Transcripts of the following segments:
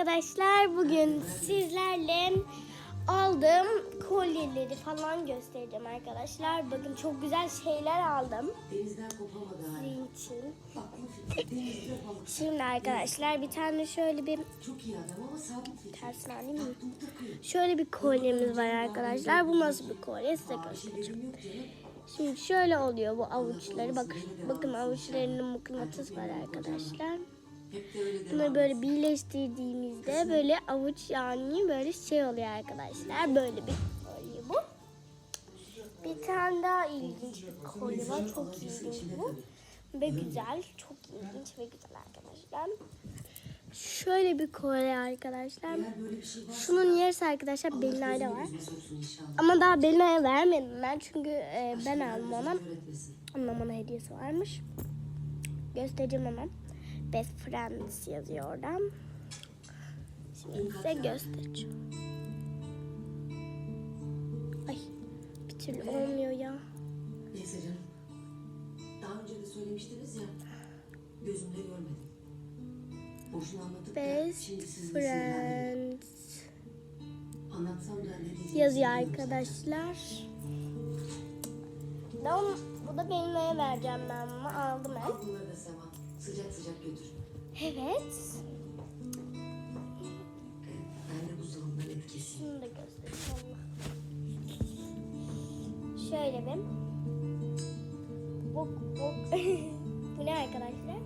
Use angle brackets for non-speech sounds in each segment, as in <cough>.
arkadaşlar bugün sizlerle aldığım kolyeleri falan göstereceğim arkadaşlar. Bakın çok güzel şeyler aldım. Sizin için. Şimdi arkadaşlar bir tane şöyle bir tersine alayım mı? Şöyle bir kolyemiz var arkadaşlar. Bu nasıl bir kolye size göstereceğim. Şimdi şöyle oluyor bu avuçları. Bakın, bakın avuçlarının mıknatıs var arkadaşlar. Hep de öyle Bunları böyle birleştirdiğimizde böyle avuç yani böyle şey oluyor arkadaşlar. Böyle bir kolye bu. Bir tane daha ilginç bir kolye var. Çok ilginç bu. Ve güzel. Çok ilginç ve güzel arkadaşlar. Şöyle bir kolye arkadaşlar. Şey Şunun yarısı arkadaşlar Belinay'da var. Ama daha Belinay'a vermedim ben çünkü e, ben aldım ona. Bana hediyesi varmış. Göstereceğim hemen. Best Friends yazıyor oradan. Şimdi size göstereceğim. Ay bir türlü olmuyor ya. Neyse canım. Daha önce de söylemiştiniz ya. Gözümde görmedim. Boşuna anlatıp da Best şimdi sizi sinirlendirdim. Friends Anlatsam da ne diyeceğimi yazıyor bilmiyorum arkadaşlar. Tamam, bu da Belinay'a vereceğim ben bunu. Aldım zaten. ben. Al bunları da Sema. Sıcak sıcak götür. Evet. Ben de buzdolabından etkisi. Şunu da göstereyim. Şöyle bir. Bok bok. <laughs> Bu ne arkadaşlar?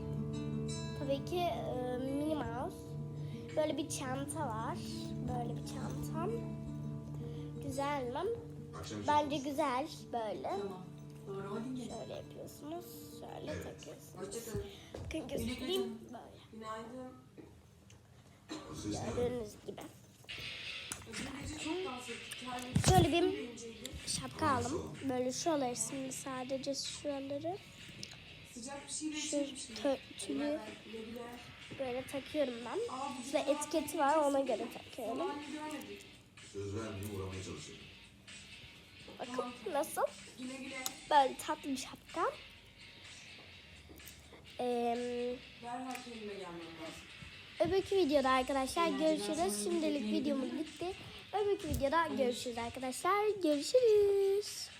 Tabii ki e, Minnie Mouse. Böyle bir çanta var. Böyle bir çantam. Güzel mi? Bence güzel böyle. Tamam. Şöyle yapıyorsunuz. Şöyle takıyorsunuz. Hoşçakalın. Bakın göstereyim. Böyle. Günaydın. Gördüğünüz gibi. Dün gece çok dans ettik. Terlik Şöyle bir şapka aldım. Böyle şuraları şimdi sadece şuraları sıcak bir şey şu tülü böyle takıyorum ben. Şurada etiketi var ona göre takıyorum. Söz vermeyeyim uğramaya çalışıyorum. Nasıl? Böyle tatlı bir şapka. Ee, öbürkü videoda arkadaşlar görüşürüz. Şimdilik videomuz bitti. Öbürkü videoda görüşürüz arkadaşlar. Görüşürüz.